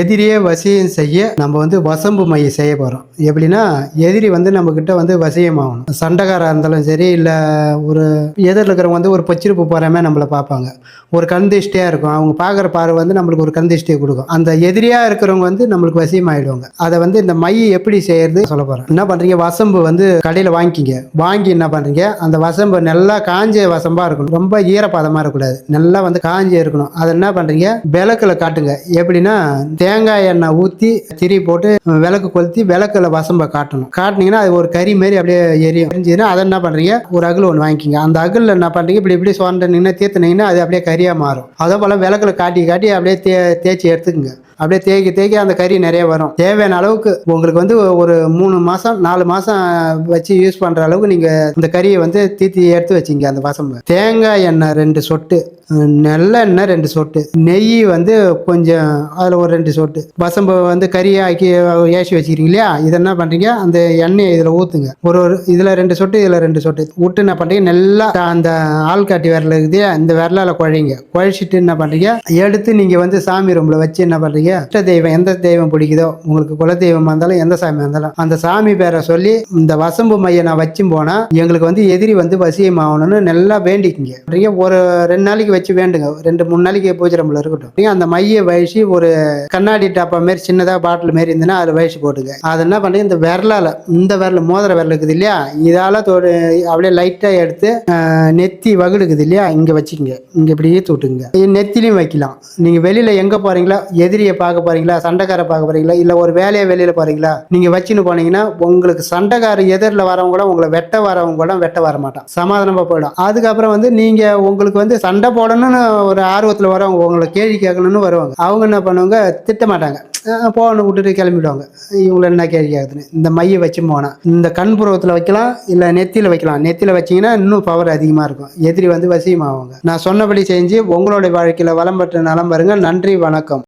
எதிரியே வசியம் செய்ய நம்ம வந்து வசம்பு மைய செய்ய போகிறோம் எப்படின்னா எதிரி வந்து நம்ம கிட்ட வந்து வசியமாகணும். சண்டைக்காராக சண்டைக்காரா இருந்தாலும் சரி இல்லை ஒரு எதிரில் இருக்கிறவங்க வந்து ஒரு பொச்சிருப்பு போகிறாமே நம்மளை பார்ப்பாங்க. ஒரு கந்திஷ்டியாக இருக்கும். அவங்க பார்க்குற பார்வை வந்து நம்மளுக்கு ஒரு கந்திஷ்டியை கொடுக்கும். அந்த எதிரியாக இருக்கிறவங்க வந்து நம்மளுக்கு வசியமாகிடுவாங்க அதை வந்து இந்த மை எப்படி செய்யறது சொல்ல போகிறேன் என்ன பண்ணுறீங்க வசம்பு வந்து கடையில் வாங்கிக்கிங்க. வாங்கி என்ன பண்ணுறீங்க அந்த வசம்பு நல்லா காஞ்ச வசம்பாக இருக்கணும். ரொம்ப ஈரப்பதமாக இருக்கக்கூடாது. நல்லா வந்து காஞ்சி இருக்கணும். அதை என்ன பண்ணுறீங்க விளக்கில் காட்டுங்க. எப்படின்னா தேங்காய் எண்ணெய் ஊற்றி திரி போட்டு விளக்கு கொளுத்தி விளக்குல வசம்ப காட்டணும். காட்டினீங்கன்னா அது ஒரு கறி மாரி அப்படியே எரியும். எரிஞ்சுன்னா அதை என்ன பண்ணுறீங்க ஒரு அகில் ஒன்று வாங்கிக்கிங்க. அந்த அகில் என்ன பண்ணுறீங்க இப்படி இப்படி சோண்டினீங்கன்னா தீர்த்துனீங்கன்னா அது அப்படியே கறியாக மாறும். அதே போல் விளக்குல காட்டி காட்டி அப்படியே தே தேய்ச்சி எடுத்துக்கோங்க. அப்படியே தேக்கி தேக்கி அந்த கறி நிறைய வரும். தேவையான அளவுக்கு உங்களுக்கு வந்து ஒரு மூணு மாதம் நாலு மாதம் வச்சு யூஸ் பண்ணுற அளவுக்கு நீங்கள் இந்த கறியை வந்து தீத்தி எடுத்து வச்சிங்க அந்த வசம்பு. தேங்காய் எண்ணெய் ரெண்டு சொட்டு நல்லெண்ணெய் ரெண்டு சொட்டு. நெய் வந்து கொஞ்சம் அதில் ஒரு ரெண்டு சொட்டு. வசம்பு வந்து கறியை ஆக்கி ஏசி வச்சுக்கிறீங்க இல்லையா? இதை என்ன பண்ணுறீங்க அந்த எண்ணெயை இதில் ஊற்றுங்க ஒரு ஒரு இதில் ரெண்டு சொட்டு இதில் ரெண்டு சொட்டு. விட்டு என்ன பண்ணுறீங்க நல்லா அந்த ஆள்காட்டி விரல் இருக்குது இந்த விரலால் குழைங்க. குழைச்சிட்டு என்ன பண்ணுறீங்க எடுத்து நீங்கள் வந்து சாமி ரூமில் வச்சு என்ன பண்ணுறீங்க இஷ்ட தெய்வம் எந்த தெய்வம் பிடிக்குதோ? உங்களுக்கு குல தெய்வமா இருந்தாலும் எந்த சாமியாக இருந்தாலும். அந்த சாமி பேரை சொல்லி இந்த வசம்பு மைய நான் வச்சும் போனால் எங்களுக்கு வந்து எதிரி வந்து வசியம் ஆகணும்னு நல்லா வேண்டிக்குங்க. அப்படிங்க ஒரு ரெண்டு நாளைக்கு வச்சு வேண்டுங்க. ரெண்டு மூணு நாளைக்கு பூஜை ரூமில் இருக்கட்டும். நீங்க அந்த மைய வயசு ஒரு கண்ணாடி டப்பா மாரி சின்னதாக பாட்டில் மாரி இருந்துன்னா அதில் வயசு போட்டுங்க. அது என்ன பண்ணுங்க இந்த விரலால் இந்த விரல் மோதிர விரல் இருக்குது இல்லையா? இதால் தோடு அப்படியே லைட்டாக எடுத்து நெத்தி வகுடுக்குது இல்லையா? இங்கே வச்சுக்கோங்க. இங்கே இப்படி ஈத்து விட்டுங்க நெத்திலையும் வைக்கலாம். நீங்கள் வெளியில் எங்கே போகிறீங்களோ எதிரியை பார்க்க போகிறீங்களா சண்டைக்காரை பார்க்க போறீங்களா? இல்லை ஒரு வேலையை வெளியில் போகிறீங்களா நீங்கள் வச்சுன்னு போனீங்கன்னா உங்களுக்கு சண்டைக்காரர் எதிரில் வரவங்க கூட உங்களை வெட்ட வரவங்க கூட வெட்ட வர மாட்டான். சமாதானமாக போயிடும். அதுக்கப்புறம் வந்து நீங்கள் உங்களுக்கு வந்து சண்டை போடணும்னு ஒரு ஆர்வத்தில் வரவங்க உங்களை கேள்வி கேட்கணும்னு வருவாங்க. அவங்க என்ன பண்ணுவாங்க? திட்ட மாட்டாங்க போகணும் விட்டுட்டு கிளம்பிடுவாங்க. இவங்களை என்ன கேள்வி கேட்குதுன்னு. இந்த மையை வச்சு போனால் இந்த கண்புறத்தில் வைக்கலாம் இல்லை நெத்தியில் வைக்கலாம். நெத்தியில் வச்சிங்கன்னா இன்னும் பவர் அதிகமாக இருக்கும். எதிரி வந்து வசியமாவாங்க. நான் சொன்னபடி செஞ்சு உங்களுடைய வாழ்க்கையில் வளம் பெற்று நலம் பாருங்கள் நன்றி வணக்கம்.